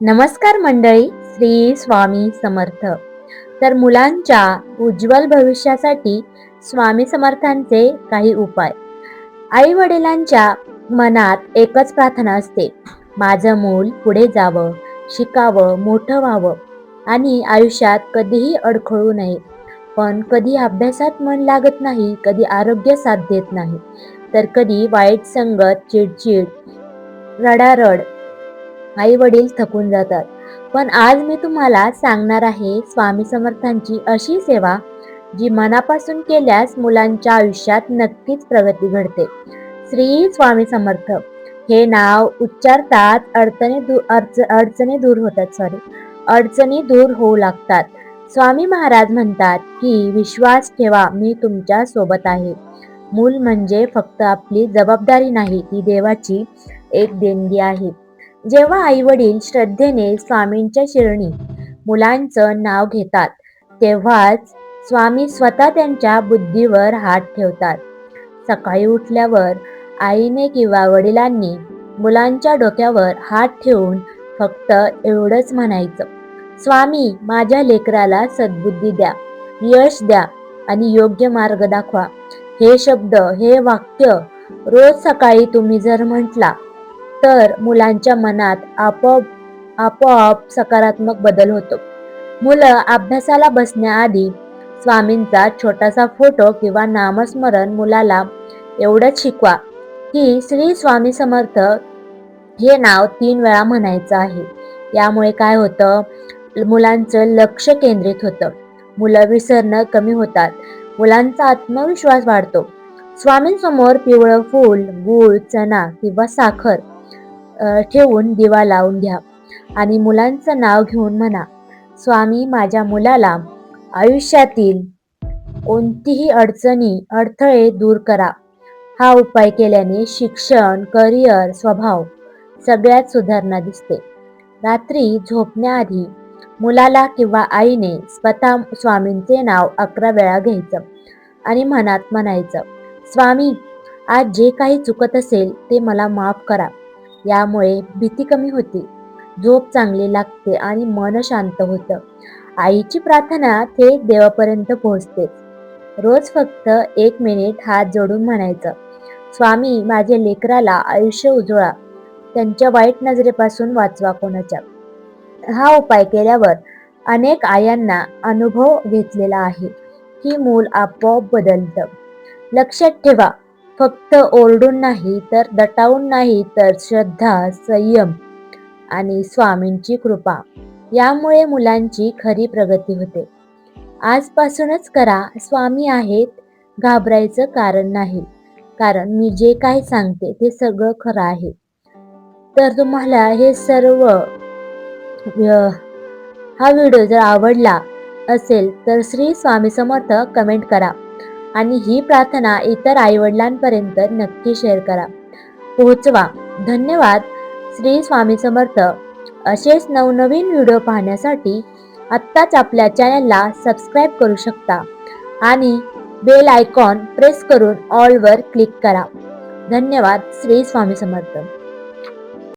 नमस्कार मंडळी श्री स्वामी समर्थ. तर मुलांच्या उज्ज्वल भविष्यासाठी स्वामी समर्थांचे काही उपाय. आई वडिलांच्या मनात एकच प्रार्थना असते. माझं मूल पुढे जावं शिकावं मोठं व्हावं आणि आयुष्यात कधीही अडखळू नये. पण कधी अभ्यासात मन लागत नाही कधी आरोग्य साथ देत नाही तर कधी वाईट संगत चिडचिड रडारड आई वडील थकून जातात. पण आज मी तुम्हाला सांगणार आहे स्वामी समर्थांची अशी सेवा जी मनापासून केल्यास मुलांच्या आयुष्यात नक्कीच प्रगती घडते. श्री स्वामी समर्थ हे नाव उच्चारतात अडचणी दूर अडचणी दूर होतात सॉरी अडचणी दूर होऊ लागतात. स्वामी महाराज म्हणतात की विश्वास ठेवा मी तुमच्यासोबत आहे. मूल म्हणजे फक्त आपली जबाबदारी नाही ती देवाची एक देणगी आहे. जेव्हा आई वडील श्रद्धेने स्वामींच्या शिरणी मुलांचं नाव घेतात तेव्हाच स्वामी स्वतः त्यांच्या बुद्धीवर हात ठेवतात. सकाळी उठल्यावर आईने किंवा वडिलांनी मुलांच्या डोक्यावर हात ठेवून फक्त एवढंच म्हणायचं स्वामी माझ्या लेकराला सद्बुद्धी द्या यश द्या आणि योग्य मार्ग दाखवा. हे शब्द हे वाक्य रोज सकाळी तुम्ही जर म्हटला तर मुलांच्या मनात आपोआप आपोआप सकारात्मक बदल होतो. मुलं अभ्यासाला बसण्याआधी स्वामींचा छोटासा फोटो किंवा नामस्मरण मुलाला एवढंच शिकवा की श्री स्वामी समर्थ हे नाव तीन वेळा म्हणायचं आहे. यामुळे काय होतं? मुलांचं लक्ष केंद्रित होतं. मुलं विसरणं कमी होतात. मुलांचा आत्मविश्वास वाढतो. स्वामींसमोर पिवळं फूल गूळ चणा किंवा साखर ठेवून दिवा लावून घ्या आणि मुलांचं नाव घेऊन म्हणा स्वामी माझ्या मुलाला आयुष्यातील कोणतीही अडचणी अडथळे दूर करा. हा उपाय केल्याने शिक्षण करिअर स्वभाव सगळ्यात सुधारणा दिसते. रात्री झोपण्याआधी मुलाला किंवा आईने स्वतः स्वामींचे नाव अकरा वेळा घ्यायचं आणि मनात म्हणायचं स्वामी आज जे काही चुकत असेल ते मला माफ करा. यामुळे भीती कमी होते. झोप चांगली लागते आणि मन शांत होतं. आईची प्रार्थना थेट देवापर्यंत पोहोचते. रोज फक्त एक मिनिट हात जोडून म्हणायचं स्वामी माझ्या लेकराला आयुष्य उजळा. त्यांच्या वाईट नजरेपासून वाचवा कोणाच्या. हा उपाय केल्यावर अनेक आयांना अनुभव घेतलेला आहे. की मूल आपोआप बदलतं. लक्षात ठेवा फक्त ओरडून नाही तर दटावून नाही तर श्रद्धा संयम आणि स्वामींची कृपा. यामुळे मुलांची खरी प्रगती होते. आजपासूनच करा स्वामी आहेत घाबरायचं कारण नाही. कारण मी जे काय सांगते ते सगळं खरं आहे. तर तुम्हाला हे सर्व हा व्हिडिओ जर आवडला असेल तर श्री स्वामी समर्थ कमेंट करा. आणि ही प्रार्थना इतर आईवडिलांपर्यंत नक्की शेअर करा. पोहोचवा. धन्यवाद. श्री स्वामी समर्थ. असेच नवनवीन व्हिडिओ पाहण्यासाठी आत्ताच आपल्या चॅनलला सबस्क्राईब करू शकता. आणि बेल आयकॉन प्रेस करून ऑलवर क्लिक करा. धन्यवाद. श्री स्वामी समर्थ.